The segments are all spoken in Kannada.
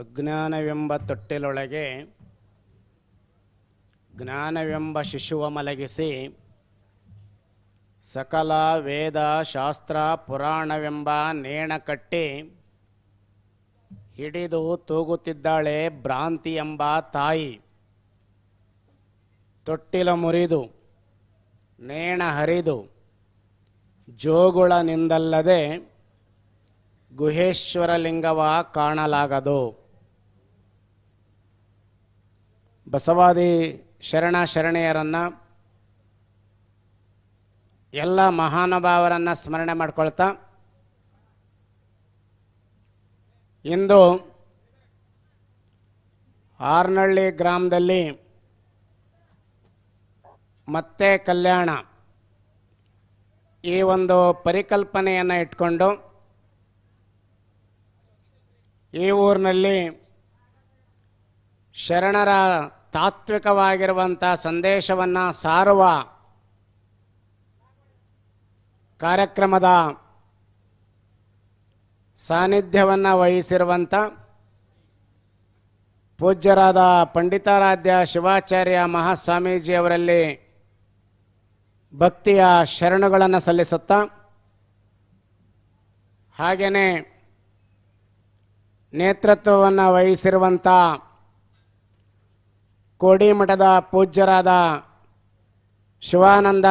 ಅಜ್ಞಾನವೆಂಬ ತೊಟ್ಟಿಲೊಳಗೆ ಜ್ಞಾನವೆಂಬ ಶಿಶುವ ಮಲಗಿಸಿ, ಸಕಲ ವೇದ ಶಾಸ್ತ್ರ ಪುರಾಣವೆಂಬ ನೇಣ ಕಟ್ಟಿ ಹಿಡಿದು ತೂಗುತ್ತಿದ್ದಾಳೆ ಭ್ರಾಂತಿ ಎಂಬ ತಾಯಿ. ತೊಟ್ಟಿಲ ಮುರಿದು, ನೇಣ ಹರಿದು ಜೋಗುಳನಿಂದಲ್ಲದೆ ಗುಹೇಶ್ವರಲಿಂಗವ ಕಾಣಲಾಗದು. ಬಸವಾದಿ ಶರಣ ಶರಣೆಯರನ್ನು ಎಲ್ಲ ಮಹಾನುಭಾವರನ್ನು ಸ್ಮರಣೆ ಮಾಡ್ಕೊಳ್ತಾ ಇಂದು ಆರ್ನಳ್ಳಿ ಗ್ರಾಮದಲ್ಲಿ ಮತ್ತೆ ಕಲ್ಯಾಣ ಈ ಒಂದು ಪರಿಕಲ್ಪನೆಯನ್ನು ಇಟ್ಕೊಂಡು ಈ ಊರಿನಲ್ಲಿ ಶರಣರ ತಾತ್ವಿಕವಾಗಿರುವಂಥ ಸಂದೇಶವನ್ನು ಸಾರುವ ಕಾರ್ಯಕ್ರಮದ ಸಾನ್ನಿಧ್ಯವನ್ನು ವಹಿಸಿರುವಂಥ ಪೂಜ್ಯರಾದ ಪಂಡಿತಾರಾಧ್ಯ ಶಿವಾಚಾರ್ಯ ಮಹಾಸ್ವಾಮೀಜಿಯವರಲ್ಲಿ ಭಕ್ತಿಯ ಶರಣುಗಳನ್ನು ಸಲ್ಲಿಸುತ್ತಾ ಹಾಗೆಯೇ ನೇತೃತ್ವವನ್ನು ವಹಿಸಿರುವಂಥ ಕೋಡಿಮಠದ ಪೂಜ್ಯರಾದ ಶಿವಾನಂದ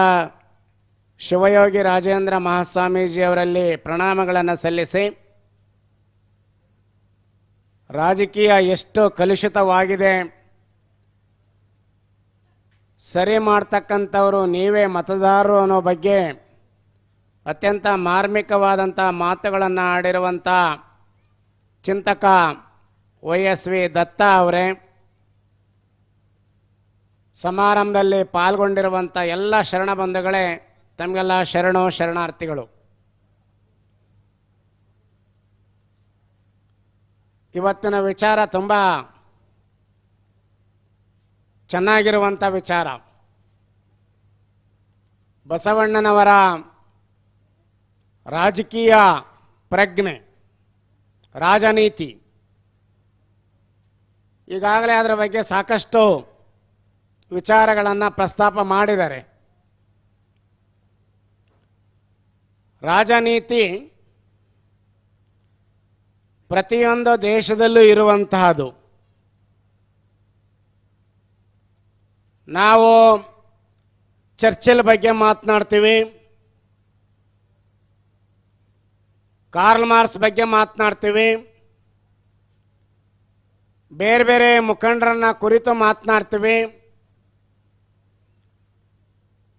ಶಿವಯೋಗಿ ರಾಜೇಂದ್ರ ಮಹಾಸ್ವಾಮೀಜಿಯವರಲ್ಲಿ ಪ್ರಣಾಮಗಳನ್ನು ಸಲ್ಲಿಸಿ, ರಾಜಕೀಯ ಎಷ್ಟು ಕಲುಷಿತವಾಗಿದೆ. ಸರಿ ಮಾಡ್ತಕ್ಕಂಥವರು ನೀವೇ ಮತದಾರರು ಅನ್ನೋ ಬಗ್ಗೆ ಅತ್ಯಂತ ಮಾರ್ಮಿಕವಾದಂಥ ಮಾತುಗಳನ್ನು ಆಡಿರುವಂಥ ಚಿಂತಕ ವೈ ಎಸ್ ವಿ ದತ್ತ ಅವರೇ. ಸಮಾರಂಭದಲ್ಲಿ ಪಾಲ್ಗೊಂಡಿರುವಂಥ ಎಲ್ಲ ಶರಣ ಬಂಧುಗಳೇ, ತಮಗೆಲ್ಲ ಶರಣು ಶರಣಾರ್ಥಿಗಳು. ಇವತ್ತಿನ ವಿಚಾರ ತುಂಬ ಚೆನ್ನಾಗಿರುವಂಥ ವಿಚಾರ. ಬಸವಣ್ಣನವರ ರಾಜಕೀಯ ಪ್ರಜ್ಞೆ, ರಾಜನೀತಿ, ಈಗಾಗಲೇ ಅದರ ಬಗ್ಗೆ ಸಾಕಷ್ಟು ವಿಚಾರಗಳನ್ನು ಪ್ರಸ್ತಾಪ ಮಾಡಿದ್ದಾರೆ ರಾಜನೀತಿ ಪ್ರತಿಯೊಂದು ದೇಶದಲ್ಲೂ ಇರುವಂತಹದು. ನಾವು ಚರ್ಚಿಲ್ ಬಗ್ಗೆ ಮಾತನಾಡ್ತೀವಿ. ಕಾರ್ಲ್ ಮಾರ್ಕ್ಸ್ ಬಗ್ಗೆ ಮಾತನಾಡ್ತೀವಿ. ಬೇರೆ ಬೇರೆ ಮುಖಂಡರನ್ನ ಕುರಿತು ಮಾತನಾಡ್ತೀವಿ.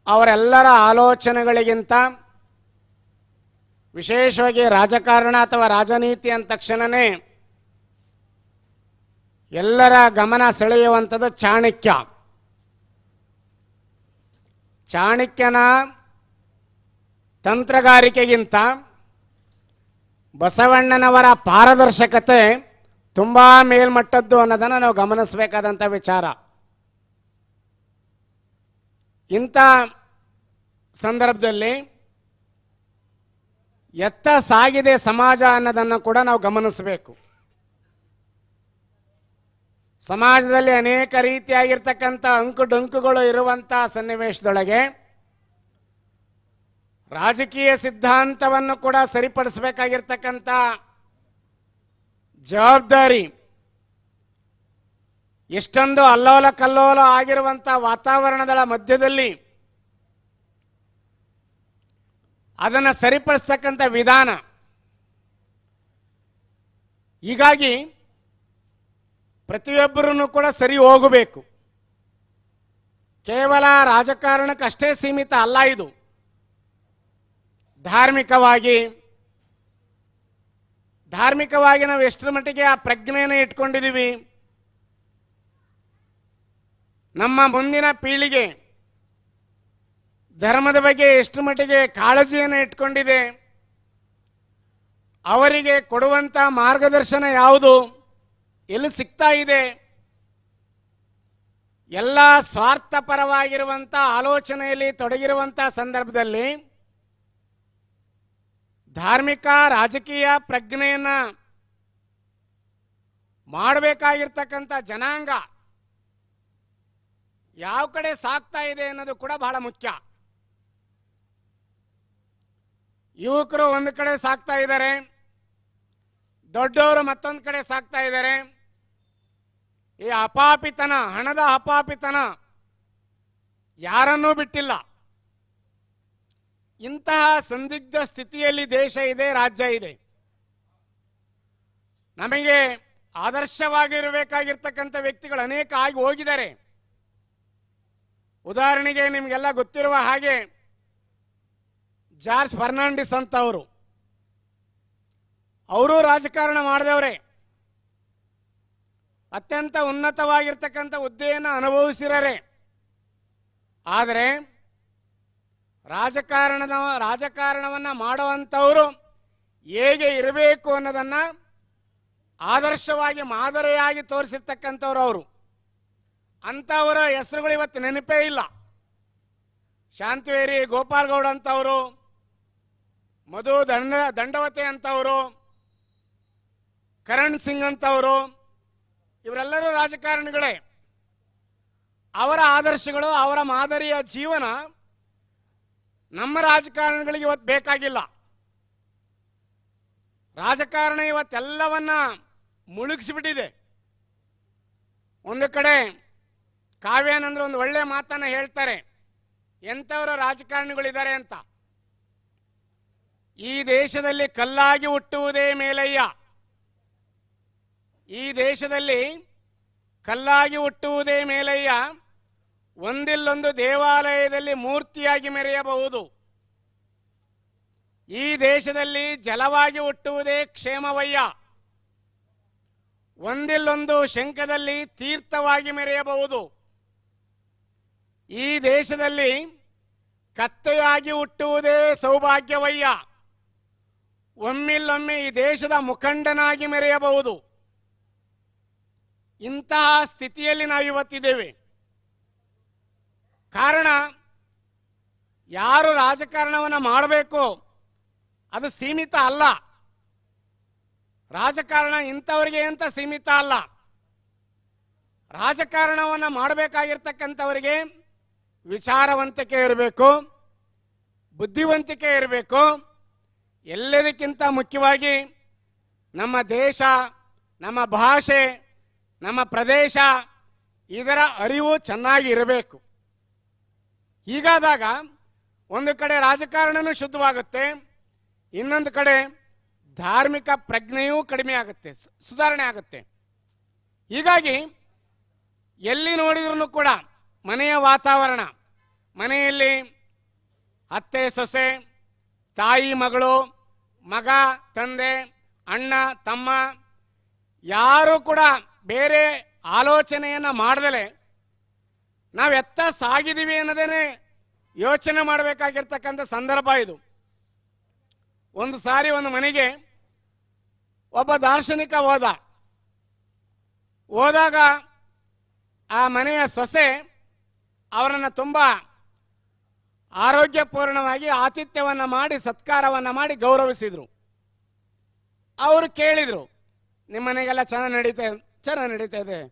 ಅವರೆಲ್ಲರ ಆಲೋಚನೆಗಳಿಗಿಂತ ವಿಶೇಷವಾಗಿ ರಾಜಕಾರಣ ಅಥವಾ ರಾಜನೀತಿ ಅಂದ ತಕ್ಷಣವೇ ಎಲ್ಲರ ಗಮನ ಸೆಳೆಯುವಂಥದ್ದು ಚಾಣಕ್ಯ. ಚಾಣಕ್ಯನ ತಂತ್ರಗಾರಿಕೆಗಿಂತ ಬಸವಣ್ಣನವರ ಪಾರದರ್ಶಕತೆ ತುಂಬ ಮೇಲ್ಮಟ್ಟದ್ದು ಅನ್ನೋದನ್ನು ನಾವು ಗಮನಿಸಬೇಕಾದಂಥ ವಿಚಾರ. ಇಂಥ ಸಂದರ್ಭದಲ್ಲಿ ಎತ್ತ ಸಾಗಿದೆ ಸಮಾಜ ಅನ್ನೋದನ್ನು ಕೂಡ ನಾವು ಗಮನಿಸಬೇಕು. ಸಮಾಜದಲ್ಲಿ ಅನೇಕ ರೀತಿಯಾಗಿರ್ತಕ್ಕಂಥ ಅಂಕು ಡೊಂಕುಗಳು ಇರುವಂಥ ಸನ್ನಿವೇಶದೊಳಗೆ ರಾಜಕೀಯ ಸಿದ್ಧಾಂತವನ್ನು ಕೂಡ ಸರಿಪಡಿಸಬೇಕಾಗಿರ್ತಕ್ಕಂಥ ಜವಾಬ್ದಾರಿ ಎಷ್ಟೊಂದು ಅಲ್ಲೋಲ ಕಲ್ಲೋಲ ಆಗಿರುವಂಥ ವಾತಾವರಣದ ಮಧ್ಯದಲ್ಲಿ ಅದನ್ನು ಸರಿಪಡಿಸ್ತಕ್ಕಂಥ ವಿಧಾನ. ಹೀಗಾಗಿ ಪ್ರತಿಯೊಬ್ಬರೂ ಕೂಡ ಸರಿ ಹೋಗಬೇಕು. ಕೇವಲ ರಾಜಕಾರಣಕ್ಕಷ್ಟೇ ಸೀಮಿತ ಅಲ್ಲ ಇದು. ಧಾರ್ಮಿಕವಾಗಿ ಧಾರ್ಮಿಕವಾಗಿ ನಾವು ಎಷ್ಟರ ಮಟ್ಟಿಗೆ ಆ ಪ್ರಜ್ಞೆಯನ್ನು ಇಟ್ಕೊಂಡಿದ್ದೀವಿ ನಮ್ಮ ಮುಂದಿನ ಪೀಳಿಗೆ ಧರ್ಮದ ಬಗ್ಗೆ ಎಷ್ಟು ಮಟ್ಟಿಗೆ ಕಾಳಜಿಯನ್ನು ಇಟ್ಕೊಂಡಿದೆ, ಅವರಿಗೆ ಕೊಡುವಂಥ ಮಾರ್ಗದರ್ಶನ ಯಾವುದು, ಎಲ್ಲಿ ಸಿಗ್ತಾ ಇದೆ, ಎಲ್ಲ ಸ್ವಾರ್ಥಪರವಾಗಿರುವಂಥ ಆಲೋಚನೆಯಲ್ಲಿ ತೊಡಗಿರುವಂಥ ಸಂದರ್ಭದಲ್ಲಿ ಧಾರ್ಮಿಕ ರಾಜಕೀಯ ಪ್ರಜ್ಞೆಯನ್ನು ಮಾಡಬೇಕಾಗಿರ್ತಕ್ಕಂಥ ಜನಾಂಗ ಯಾವ ಕಡೆ ಸಾಕ್ತಾ ಇದೆ ಅನ್ನೋದು ಕೂಡ ಬಹಳ ಮುಖ್ಯ. ಯುವಕರು ಒಂದು ಕಡೆ ಸಾಕ್ತಾ ಇದ್ದಾರೆ, ದೊಡ್ಡವರು ಮತ್ತೊಂದು ಕಡೆ ಸಾಕ್ತಾ ಇದ್ದಾರೆ. ಈ ಅಪಾಪಿತನ, ಹಣದ ಅಪಾಪಿತನ ಯಾರನ್ನೂ ಬಿಟ್ಟಿಲ್ಲ. ಇಂತಹ ಸಂದಿಗ್ಧ ಸ್ಥಿತಿಯಲ್ಲಿ ದೇಶ ಇದೆ, ರಾಜ್ಯ ಇದೆ. ನಮಗೆ ಆದರ್ಶವಾಗಿರಬೇಕಾಗಿರ್ತಕ್ಕಂಥ ವ್ಯಕ್ತಿಗಳು ಅನೇಕ ಆಗಿ ಹೋಗಿದ್ದಾರೆ. ಉದಾಹರಣೆಗೆ ನಿಮಗೆಲ್ಲ ಗೊತ್ತಿರುವ ಹಾಗೆ ಜಾರ್ಜ್ ಫರ್ನಾಂಡಿಸ್ ಅಂತ ಅವರು ಅವರು ರಾಜಕಾರಣ ಮಾಡಿದವರೇ. ಅತ್ಯಂತ ಉನ್ನತವಾಗಿರ್ತಕ್ಕಂಥ ಹುದ್ದೆಯನ್ನು ಅನುಭವಿಸಿರರೆ. ಆದರೆ ರಾಜಕಾರಣದ ರಾಜಕಾರಣವನ್ನು ಮಾಡುವಂಥವರು ಹೇಗೆ ಇರಬೇಕು ಅನ್ನೋದನ್ನು ಆದರ್ಶವಾಗಿ ಮಾದರಿಯಾಗಿ ತೋರಿಸಿರ್ತಕ್ಕಂಥವ್ರು ಅವರು. ಅಂಥವರ ಹೆಸರುಗಳು ಇವತ್ತು ನೆನಪೇ ಇಲ್ಲ. ಶಾಂತವೇರಿ ಗೋಪಾಲ್ಗೌಡ ಅಂತವರು, ಮಧು ದಂಡ, ದಂಡವತೆ ಅಂತವರು, ಕರಣ್ ಸಿಂಗ್ ಅಂತವರು, ಇವರೆಲ್ಲರೂ ರಾಜಕಾರಣಿಗಳೇ. ಅವರ ಆದರ್ಶಗಳು, ಅವರ ಮಾದರಿಯ ಜೀವನ ನಮ್ಮ ರಾಜಕಾರಣಿಗಳಿಗೆ ಇವತ್ತು ಬೇಕಾಗಿಲ್ಲ. ರಾಜಕಾರಣ ಇವತ್ತೆಲ್ಲವನ್ನ ಮುಳುಗಿಸಿಬಿಟ್ಟಿದೆ. ಒಂದು ಕಡೆ ಕಾವ್ಯಾನಂದ್ರ ಒಂದು ಒಳ್ಳೆ ಮಾತನ್ನ ಹೇಳ್ತಾರೆ. ಎಂಥವರು ರಾಜಕಾರಣಿಗಳಿದ್ದಾರೆ ಅಂತ. ಈ ದೇಶದಲ್ಲಿ ಕಲ್ಲಾಗಿ ಹುಟ್ಟುವುದೇ ಮೇಲಯ್ಯ. ಈ ದೇಶದಲ್ಲಿ ಕಲ್ಲಾಗಿ ಹುಟ್ಟುವುದೇ ಮೇಲಯ್ಯ. ಒಂದಿಲ್ಲೊಂದು ದೇವಾಲಯದಲ್ಲಿ ಮೂರ್ತಿಯಾಗಿ ಮೆರೆಯಬಹುದು. ಈ ದೇಶದಲ್ಲಿ ಜಲವಾಗಿ ಹುಟ್ಟುವುದೇ ಕ್ಷೇಮವಯ್ಯ. ಒಂದಿಲ್ಲೊಂದು ಶಂಖದಲ್ಲಿ ತೀರ್ಥವಾಗಿ ಮೆರೆಯಬಹುದು. ಈ ದೇಶದಲ್ಲಿ ಕತ್ತೆಯಾಗಿ ಹುಟ್ಟುವುದೇ ಸೌಭಾಗ್ಯವಯ್ಯ. ಒಮ್ಮಿಲ್ಲೊಮ್ಮೆ ಈ ದೇಶದ ಮುಖಂಡನಾಗಿ ಮೆರೆಯಬಹುದು. ಇಂತಹ ಸ್ಥಿತಿಯಲ್ಲಿ ನಾವು ಇವತ್ತಿದ್ದೇವೆ ಕಾರಣ, ಯಾರು ರಾಜಕಾರಣವನ್ನು ಮಾಡಬೇಕು ಅದು ಸೀಮಿತ ಅಲ್ಲ. ರಾಜಕಾರಣ ಇಂಥವರಿಗೆ ಅಂತ ಸೀಮಿತ ಅಲ್ಲ. ರಾಜಕಾರಣವನ್ನು ಮಾಡಬೇಕಾಗಿರ್ತಕ್ಕಂಥವರಿಗೆ ವಿಚಾರವಂತಿಕೆ ಇರಬೇಕು, ಬುದ್ಧಿವಂತಿಕೆ ಇರಬೇಕು. ಎಲ್ಲದಕ್ಕಿಂತ ಮುಖ್ಯವಾಗಿ ನಮ್ಮ ದೇಶ, ನಮ್ಮ ಭಾಷೆ, ನಮ್ಮ ಪ್ರದೇಶ, ಇದರ ಅರಿವು ಚೆನ್ನಾಗಿ ಇರಬೇಕು. ಹೀಗಾದಾಗ ಒಂದು ಕಡೆ ರಾಜಕಾರಣನೂ ಶುದ್ಧವಾಗುತ್ತೆ, ಇನ್ನೊಂದು ಕಡೆ ಧಾರ್ಮಿಕ ಪ್ರಜ್ಞೆಯೂ ಕಡಿಮೆ ಆಗುತ್ತೆ ಸುಧಾರಣೆ ಆಗುತ್ತೆ. ಹೀಗಾಗಿ ಎಲ್ಲಿ ನೋಡಿದ್ರೂ ಕೂಡ ಮನೆಯ ವಾತಾವರಣ ಮನೆಯಲ್ಲಿ ಅತ್ತೆ, ಸೊಸೆ, ತಾಯಿ, ಮಗಳು, ಮಗ, ತಂದೆ, ಅಣ್ಣ, ತಮ್ಮ, ಯಾರು ಕೂಡ ಬೇರೆ ಆಲೋಚನೆಯನ್ನ ಮಾಡದಲೆ ನಾವು ಎತ್ತ ಸಾಗಿದೀವಿ ಅನ್ನೋದೇನೆ ಯೋಚನೆ ಮಾಡಬೇಕಾಗಿರ್ತಕ್ಕಂಥ ಸಂದರ್ಭ ಇದು. ಒಂದು ಸಾರಿ ಒಂದು ಮನೆಗೆ ಒಬ್ಬ ದಾರ್ಶನಿಕ ಹೋದ. ಹೋದಾಗ ಆ ಮನೆಯ ಸೊಸೆ ಅವರನ್ನು ತುಂಬ ಆರೋಗ್ಯಪೂರ್ಣವಾಗಿ ಆತಿಥ್ಯವನ್ನ ಮಾಡಿ, ಸತ್ಕಾರವನ್ನ ಮಾಡಿ ಗೌರವಿಸಿದ್ರು. ಅವರು ಕೇಳಿದ್ರು ನಿಮ್ಮ ಮನೆಗೆಲ್ಲ ಚೆನ್ನಾಗಿ ನಡೀತಾ ಚೆನ್ನಾಗಿ ನಡೀತಾ ಇದೆ.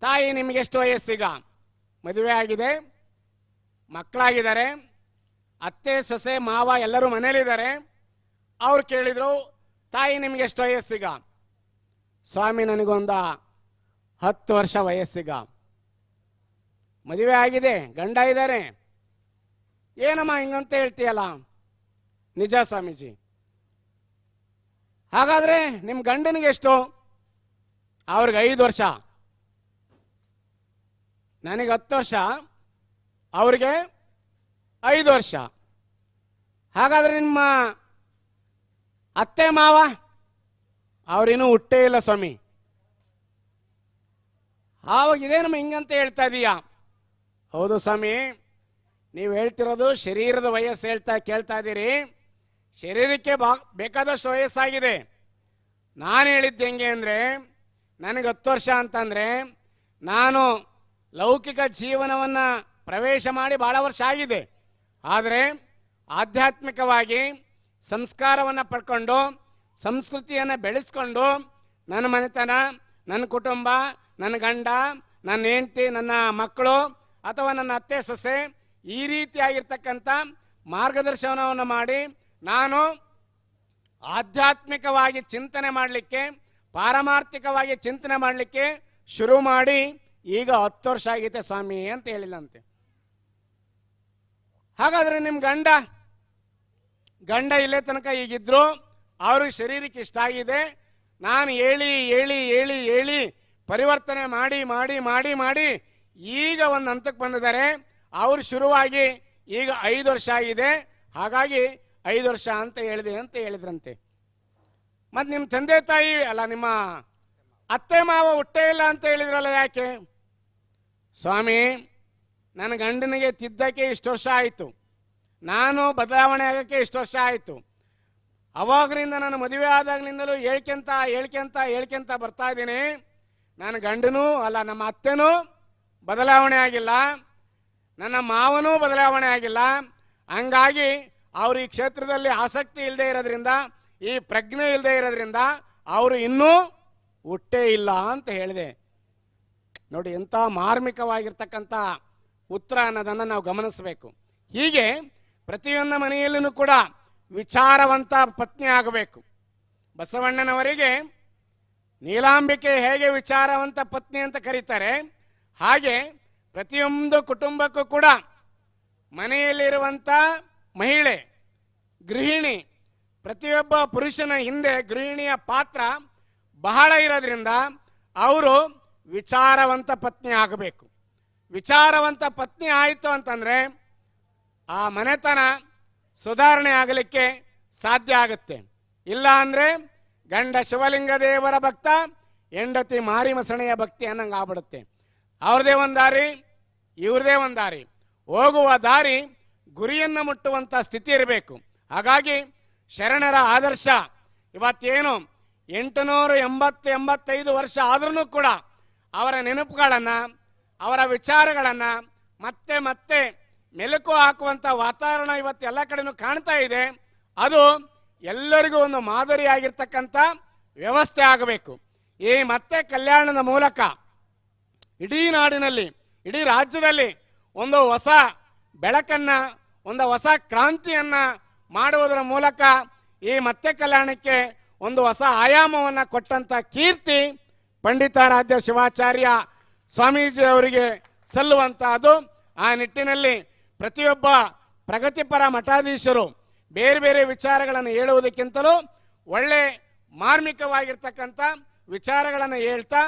ತಾಯಿ ನಿಮಗೆ ಎಷ್ಟು ವಯಸ್ಸೀಗ ಮದುವೆ ಆಗಿದೆ, ಮಕ್ಕಳಾಗಿದ್ದಾರೆ, ಅತ್ತೆ, ಸೊಸೆ, ಮಾವ ಎಲ್ಲರೂ ಮನೇಲಿದ್ದಾರೆ. ಅವ್ರು ಕೇಳಿದ್ರು, ತಾಯಿ ನಿಮಗೆ ಎಷ್ಟು ವಯಸ್ಸೀಗ ಸ್ವಾಮಿ, ನನಗೊಂದ ಹತ್ತು ವರ್ಷ ವಯಸ್ಸಿಗ ಮದುವೆ ಆಗಿದೆ, ಗಂಡ ಇದ್ದಾರೆ. ಏನಮ್ಮ ಹಿಂಗಂತ ಹೇಳ್ತೀಯಲ್ಲ? ನಿಜ ಸ್ವಾಮೀಜಿ. ಹಾಗಾದ್ರೆ ನಿಮ್ ಗಂಡನಿಗೆ ಎಷ್ಟು? ಅವ್ರಿಗೆ ಐದು ವರ್ಷ. ನನಗೆ ಹತ್ತು ವರ್ಷ. ಅವ್ರಿಗೆ ಐದು ವರ್ಷ. ಹಾಗಾದ್ರೆ ನಿಮ್ಮ ಅತ್ತೆ ಮಾವ, ಅವ್ರಿನ್ನೂ ಹುಟ್ಟೇ ಇಲ್ಲ ಸ್ವಾಮಿ. ಆವಾಗ ಇದೇನಮ್ಮ ಹಿಂಗಂತ ಹೇಳ್ತಾ ಇದೀಯಾ? ಹೌದು ಸ್ವಾಮಿ ನೀವು ಹೇಳ್ತಿರೋದು ಶರೀರದ ವಯಸ್ಸು ಹೇಳ್ತಾ ಕೇಳ್ತಾ ಇದ್ದೀರಿ. ಶರೀರಕ್ಕೆ ಬಾ, ಬೇಕಾದಷ್ಟು ವಯಸ್ಸಾಗಿದೆ. ನಾನು ಹೇಳಿದ್ದು ಹೆಂಗೆ ಅಂದರೆ, ನನಗೆ ಹತ್ತು ವರ್ಷ ಅಂತಂದರೆ, ನಾನು ಲೌಕಿಕ ಜೀವನವನ್ನು ಪ್ರವೇಶ ಮಾಡಿ ಭಾಳ ವರ್ಷ ಆಗಿದೆ. ಆದರೆ ಆಧ್ಯಾತ್ಮಿಕವಾಗಿ ಸಂಸ್ಕಾರವನ್ನು ಪಡ್ಕೊಂಡು, ಸಂಸ್ಕೃತಿಯನ್ನು ಬೆಳೆಸ್ಕೊಂಡು, ನನ್ನ ಮನೆತನ, ನನ್ನ ಕುಟುಂಬ, ನನ್ನ ಗಂಡ, ನನ್ನ ಹೆಂಡತಿ, ನನ್ನ ಮಕ್ಕಳು, ಅಥವಾ ನನ್ನ ಅತ್ತೆ ಸೊಸೆ ಈ ರೀತಿಯಾಗಿರ್ತಕ್ಕಂಥ ಮಾರ್ಗದರ್ಶನವನ್ನು ಮಾಡಿ ನಾನು ಆಧ್ಯಾತ್ಮಿಕವಾಗಿ ಚಿಂತನೆ ಮಾಡಲಿಕ್ಕೆ, ಪಾರಮಾರ್ಥಿಕವಾಗಿ ಚಿಂತನೆ ಮಾಡಲಿಕ್ಕೆ ಶುರು ಮಾಡಿ ಈಗ ಹತ್ತು ವರ್ಷ ಆಗಿದೆ ಸ್ವಾಮಿ ಅಂತ ಹೇಳಿಲ್ಲಂತೆ ಹಾಗಾದ್ರೆ ನಿಮ್ಮ ಗಂಡ ಗಂಡ ಇಲ್ಲೇ ತನಕ ಈಗಿದ್ರು, ಅವ್ರಿಗೆ ಶರೀರಕ್ಕೆ ಇಷ್ಟ ಆಗಿದೆ, ನಾನು ಹೇಳಿ ಹೇಳಿ ಹೇಳಿ ಹೇಳಿ ಪರಿವರ್ತನೆ ಮಾಡಿ ಮಾಡಿ ಮಾಡಿ ಮಾಡಿ ಈಗ ಒಂದು ಹಂತಕ್ಕೆ ಬಂದಿದ್ದಾರೆ ಅವ್ರು ಶುರುವಾಗಿ ಈಗ ಐದು ವರ್ಷ ಆಗಿದೆ. ಹಾಗಾಗಿ ಐದು ವರ್ಷ ಅಂತ ಹೇಳಿದೆ ಅಂತ ಹೇಳಿದ್ರಂತೆ. ಮತ್ತೆ ನಿಮ್ಮ ತಂದೆ ತಾಯಿ, ಅಲ್ಲ ನಿಮ್ಮ ಅತ್ತೆ ಮಾವ ಹುಟ್ಟೇ ಇಲ್ಲ ಅಂತ ಹೇಳಿದ್ರಲ್ಲ ಯಾಕೆ? ಸ್ವಾಮಿ, ನನ್ನ ಗಂಡನಿಗೆ ತಿದ್ದಕ್ಕೆ ಇಷ್ಟು ವರ್ಷ ಆಯಿತು. ನಾನು ಬದಲಾವಣೆ ಆಗೋಕ್ಕೆ ಇಷ್ಟು ವರ್ಷ ಆಯಿತು. ಅವಾಗಲಿಂದ ನಾನು ಮದುವೆ ಆದಾಗಲಿಂದಲೂ ಹೇಳ್ಕೆಂತ ಹೇಳ್ಕೆಂತ ಹೇಳ್ಕೆಂತ ಬರ್ತಾ ಇದ್ದೀನಿ. ನನ್ನ ಗಂಡನೂ, ಅಲ್ಲ ನಮ್ಮ ಅತ್ತೆನೂ ಬದಲಾವಣೆ ಆಗಿಲ್ಲ. ನನ್ನ ಮಾವನೂ ಬದಲಾವಣೆ ಆಗಿಲ್ಲ. ಹಂಗಾಗಿ ಅವರು ಈ ಕ್ಷೇತ್ರದಲ್ಲಿ ಆಸಕ್ತಿ ಇಲ್ಲದೆ ಇರೋದ್ರಿಂದ, ಈ ಪ್ರಜ್ಞೆ ಇಲ್ಲದೆ ಇರೋದ್ರಿಂದ ಅವರು ಇನ್ನೂ ಹುಟ್ಟೇ ಇಲ್ಲ ಅಂತ ಹೇಳಿದೆ. ನೋಡಿ, ಎಂಥ ಮಾರ್ಮಿಕವಾಗಿರ್ತಕ್ಕಂಥ ಉತ್ತರ ಅನ್ನೋದನ್ನು ನಾವು ಗಮನಿಸಬೇಕು. ಹೀಗೆ ಪ್ರತಿಯೊಂದು ಮನೆಯಲ್ಲೂ ಕೂಡ ವಿಚಾರವಂತ ಪತ್ನಿ ಆಗಬೇಕು. ಬಸವಣ್ಣನವರಿಗೆ ನೀಲಾಂಬಿಕೆ ಹೇಗೆ ವಿಚಾರವಂತ ಪತ್ನಿ ಅಂತ ಕರೀತಾರೆ, ಹಾಗೆ ಪ್ರತಿಯೊಂದು ಕುಟುಂಬಕ್ಕೂ ಕೂಡ ಮನೆಯಲ್ಲಿರುವಂಥ ಮಹಿಳೆ, ಗೃಹಿಣಿ, ಪ್ರತಿಯೊಬ್ಬ ಪುರುಷನ ಹಿಂದೆ ಗೃಹಿಣಿಯ ಪಾತ್ರ ಬಹಳ ಇರೋದ್ರಿಂದ ಅವರು ವಿಚಾರವಂತ ಪತ್ನಿ ಆಗಬೇಕು. ವಿಚಾರವಂತ ಪತ್ನಿ ಆಯಿತು ಅಂತಂದರೆ ಆ ಮನೆತನ ಸುಧಾರಣೆ ಆಗಲಿಕ್ಕೆ ಸಾಧ್ಯ ಆಗುತ್ತೆ. ಇಲ್ಲ ಅಂದರೆ ಗಂಡ ಶಿವಲಿಂಗ ದೇವರ ಭಕ್ತ, ಹೆಂಡತಿ ಮಾರಿಮಸಣೆಯ ಭಕ್ತಿ ಅನ್ನಂಗೆ ಆಗ್ಬಿಡುತ್ತೆ ಅವ್ರದೇ ಒಂದು ದಾರಿ ಇವ್ರದೇ ಒಂದು ದಾರಿ. ಹೋಗುವ ದಾರಿ ಗುರಿಯನ್ನು ಮುಟ್ಟುವಂಥ ಸ್ಥಿತಿ ಇರಬೇಕು. ಹಾಗಾಗಿ ಶರಣರ ಆದರ್ಶ ಇವತ್ತೇನು ಎಂಟುನೂರು ಎಂಬತ್ತು ಎಂಬತ್ತೈದು ವರ್ಷ ಆದ್ರೂ ಕೂಡ ಅವರ ನೆನಪುಗಳನ್ನು, ಅವರ ವಿಚಾರಗಳನ್ನು ಮತ್ತೆ ಮತ್ತೆ ಮೆಲುಕು ಹಾಕುವಂಥ ವಾತಾವರಣ ಇವತ್ತು ಎಲ್ಲ ಕಡೆನೂ ಕಾಣ್ತಾ ಇದೆ. ಅದು ಎಲ್ಲರಿಗೂ ಒಂದು ಮಾದರಿಯಾಗಿರ್ತಕ್ಕಂಥ ವ್ಯವಸ್ಥೆ ಆಗಬೇಕು. ಈ ಮತ್ತೆ ಕಲ್ಯಾಣದ ಮೂಲಕ ಇಡೀ ನಾಡಿನಲ್ಲಿ ಇಡೀ ರಾಜ್ಯದಲ್ಲಿ ಒಂದು ಹೊಸ ಬೆಳಕನ್ನ, ಒಂದು ಹೊಸ ಕ್ರಾಂತಿಯನ್ನ ಮಾಡುವುದರ ಮೂಲಕ ಈ ಮತ್ತೆ ಕಲ್ಯಾಣಕ್ಕೆ ಒಂದು ಹೊಸ ಆಯಾಮವನ್ನ ಕೊಟ್ಟಂತ ಕೀರ್ತಿ ಪಂಡಿತಾರಾಧ್ಯ ಶಿವಾಚಾರ್ಯ ಸ್ವಾಮೀಜಿ ಅವರಿಗೆ ಸಲ್ಲುವಂತಹದ್ದು ಆ ನಿಟ್ಟಿನಲ್ಲಿ ಪ್ರತಿಯೊಬ್ಬ ಪ್ರಗತಿಪರ ಮಠಾಧೀಶರು ಬೇರೆ ಬೇರೆ ವಿಚಾರಗಳನ್ನು ಹೇಳುವುದಕ್ಕಿಂತಲೂ ಒಳ್ಳೆ ಮಾರ್ಮಿಕವಾಗಿರ್ತಕ್ಕಂಥ ವಿಚಾರಗಳನ್ನು ಹೇಳ್ತಾ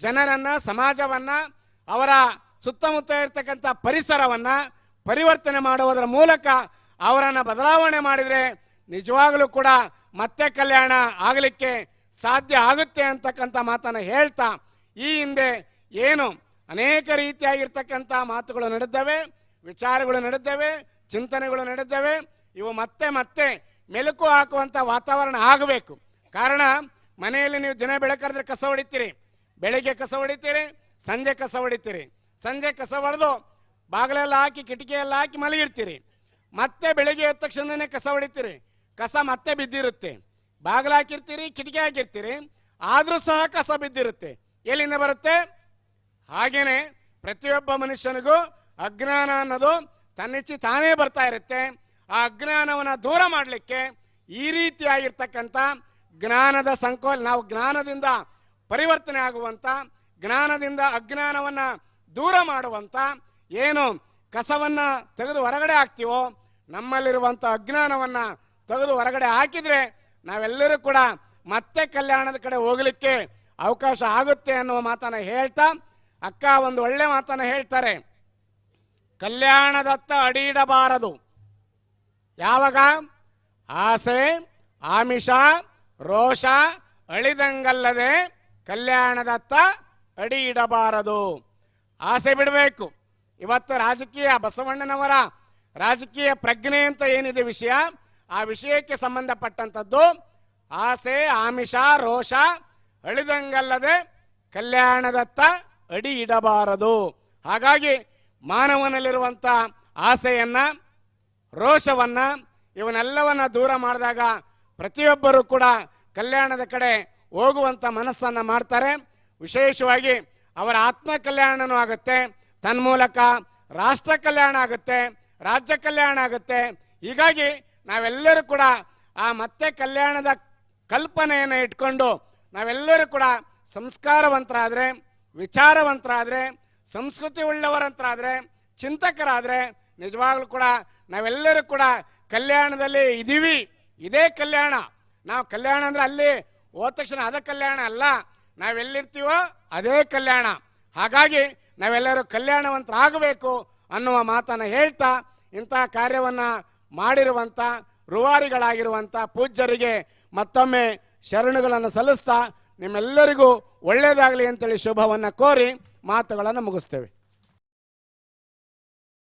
ಜನರನ್ನು, ಸಮಾಜವನ್ನ, ಅವರ ಸುತ್ತಮುತ್ತ ಇರತಕ್ಕಂಥ ಪರಿಸರವನ್ನ ಪರಿವರ್ತನೆ ಮಾಡುವುದರ ಮೂಲಕ ಅವರನ್ನು ಬದಲಾವಣೆ ಮಾಡಿದ್ರೆ ನಿಜವಾಗಲೂ ಕೂಡ ಮತ್ತೆ ಕಲ್ಯಾಣ ಆಗಲಿಕ್ಕೆ ಸಾಧ್ಯ ಆಗುತ್ತೆ ಅಂತಕ್ಕಂಥ ಮಾತನ್ನ ಹೇಳ್ತಾ ಈ ಹಿಂದೆ ಏನು ಅನೇಕ ರೀತಿಯಾಗಿರ್ತಕ್ಕಂಥ ಮಾತುಗಳು ನಡೆದವೆ, ವಿಚಾರಗಳು ನಡೆದವೆ, ಚಿಂತನೆಗಳು ನಡೆದವೆ. ಇವು ಮತ್ತೆ ಮತ್ತೆ ಮೆಲುಕು ಹಾಕುವಂಥ ವಾತಾವರಣ ಆಗಬೇಕು. ಕಾರಣ ಮನೆಯಲ್ಲಿ ನೀವು ದಿನ ಬೆಳಕರೆದ್ರೆ ಕಸ ಹೊಡಿತೀರಿ. ಬೆಳಿಗ್ಗೆ ಕಸ ಹೊಡಿತೀರಿ, ಸಂಜೆ ಕಸ ಹೊಡಿತೀರಿ. ಸಂಜೆ ಕಸ ಹೊಡೆದು ಬಾಗಿಲೆಲ್ಲ ಹಾಕಿ, ಕಿಟಕಿಯೆಲ್ಲ ಹಾಕಿ ಮಲಗಿರ್ತೀರಿ. ಮತ್ತೆ ಬೆಳಿಗ್ಗೆ ಎದ್ದ ತಕ್ಷಣನೇ ಕಸ ಹೊಡಿತೀರಿ. ಕಸ ಮತ್ತೆ ಬಿದ್ದಿರುತ್ತೆ. ಬಾಗಿಲು ಹಾಕಿರ್ತೀರಿ, ಕಿಟಕಿ ಹಾಕಿರ್ತೀರಿ. ಆದರೂ ಸಹ ಕಸ ಬಿದ್ದಿರುತ್ತೆ. ಎಲ್ಲಿಂದ ಬರುತ್ತೆ? ಹಾಗೇನೆ ಪ್ರತಿಯೊಬ್ಬ ಮನುಷ್ಯನಿಗೂ ಅಜ್ಞಾನ ಅನ್ನೋದು ತನ್ನಿಚ್ಚಿ ತಾನೇ ಬರ್ತಾ ಇರುತ್ತೆ. ಆ ಅಜ್ಞಾನವನ್ನ ದೂರ ಮಾಡಲಿಕ್ಕೆ ಈ ರೀತಿಯಾಗಿರ್ತಕ್ಕಂಥ ಜ್ಞಾನದ ಸಂಕೋಲ ನಾವು ಜ್ಞಾನದಿಂದ ಪರಿವರ್ತನೆ ಆಗುವಂತ ಜ್ಞಾನದಿಂದ ಅಜ್ಞಾನವನ್ನ ದೂರ ಮಾಡುವಂತ ಏನು ಕಸವನ್ನ ತೆಗೆದು ಹೊರಗಡೆ ಹಾಕ್ತೀವೋ, ನಮ್ಮಲ್ಲಿರುವಂತ ಅಜ್ಞಾನವನ್ನ ತೆಗೆದು ಹೊರಗಡೆ ಹಾಕಿದ್ರೆ ನಾವೆಲ್ಲರೂ ಕೂಡ ಮತ್ತೆ ಕಲ್ಯಾಣದ ಕಡೆ ಹೋಗಲಿಕ್ಕೆ ಅವಕಾಶ ಆಗುತ್ತೆ ಅನ್ನುವ ಮಾತನ್ನ ಹೇಳ್ತಾ, ಅಕ್ಕ ಒಂದು ಒಳ್ಳೆ ಮಾತನ್ನ ಹೇಳ್ತಾರೆ. ಕಲ್ಯಾಣದತ್ತ ಅಡಿ ಇಡಬಾರದು ಯಾವಾಗ? ಆಸೆ, ಆಮಿಷ, ರೋಷ ಅಳಿದಂಗಲ್ಲದೆ ಕಲ್ಯಾಣದತ್ತ ಅಡಿ ಇಡಬಾರದು ಆಸೆ ಬಿಡಬೇಕು. ಇವತ್ತು ರಾಜಕೀಯ ಬಸವಣ್ಣನವರ ರಾಜಕೀಯ ಪ್ರಜ್ಞೆ ಅಂತ ಏನಿದೆ ವಿಷಯ? ಆ ವಿಷಯಕ್ಕೆ ಸಂಬಂಧಪಟ್ಟಂತದ್ದು ಆಸೆ, ಆಮಿಷ, ರೋಷ ಅಳಿದಂಗಲ್ಲದೆ ಕಲ್ಯಾಣದತ್ತ ಅಡಿ ಇಡಬಾರದು. ಹಾಗಾಗಿ ಮಾನವನಲ್ಲಿರುವಂತ ಆಸೆಯನ್ನ, ರೋಷವನ್ನ, ಇವನ್ನೆಲ್ಲವನ್ನ ದೂರ ಮಾಡಿದಾಗ ಪ್ರತಿಯೊಬ್ಬರು ಕೂಡ ಕಲ್ಯಾಣದ ಕಡೆ ಹೋಗುವಂತ ಮನಸ್ಸನ್ನ ಮಾಡ್ತಾರೆ. ವಿಶೇಷವಾಗಿ ಅವರ ಆತ್ಮ ಕಲ್ಯಾಣನೂ ಆಗುತ್ತೆ. ತನ್ಮೂಲಕ ರಾಷ್ಟ್ರ ಕಲ್ಯಾಣ ಆಗುತ್ತೆ, ರಾಜ್ಯ ಕಲ್ಯಾಣ ಆಗುತ್ತೆ. ಹೀಗಾಗಿ ನಾವೆಲ್ಲರೂ ಕೂಡ ಆ ಮತ್ತೆ ಕಲ್ಯಾಣದ ಕಲ್ಪನೆಯನ್ನು ಇಟ್ಕೊಂಡು ನಾವೆಲ್ಲರೂ ಕೂಡ ಸಂಸ್ಕಾರವಂತರಾದರೆ, ವಿಚಾರವಂತರಾದರೆ, ಸಂಸ್ಕೃತಿ ಉಳ್ಳವರಂತರಾದರೆ, ಚಿಂತಕರಾದರೆ, ನಿಜವಾಗ್ಲೂ ಕೂಡ ನಾವೆಲ್ಲರೂ ಕೂಡ ಕಲ್ಯಾಣದಲ್ಲಿ ಇದ್ದೀವಿ ಇದೇ ಕಲ್ಯಾಣ. ನಾವು ಕಲ್ಯಾಣ ಅಂದರೆ ಅಲ್ಲಿ ಹೋದ ತಕ್ಷಣ ಅದ ಕಲ್ಯಾಣ ಅಲ್ಲ. ನಾವೆಲ್ಲಿರ್ತೀವೋ ಅದೇ ಕಲ್ಯಾಣ. ಹಾಗಾಗಿ ನಾವೆಲ್ಲರೂ ಕಲ್ಯಾಣವಂತರಾಗಬೇಕು ಅನ್ನುವ ಮಾತನ್ನು ಹೇಳ್ತಾ ಇಂತಹ ಕಾರ್ಯವನ್ನು ಮಾಡಿರುವಂಥ ರೂವಾರಿಗಳಾಗಿರುವಂಥ ಪೂಜ್ಯರಿಗೆ ಮತ್ತೊಮ್ಮೆ ಶರಣುಗಳನ್ನು ಸಲ್ಲಿಸ್ತಾ, ನಿಮ್ಮೆಲ್ಲರಿಗೂ ಒಳ್ಳೆಯದಾಗಲಿ ಅಂತೇಳಿ ಶುಭವನ್ನು ಕೋರಿ ಮಾತುಗಳನ್ನು ಮುಗಿಸ್ತೇವೆ.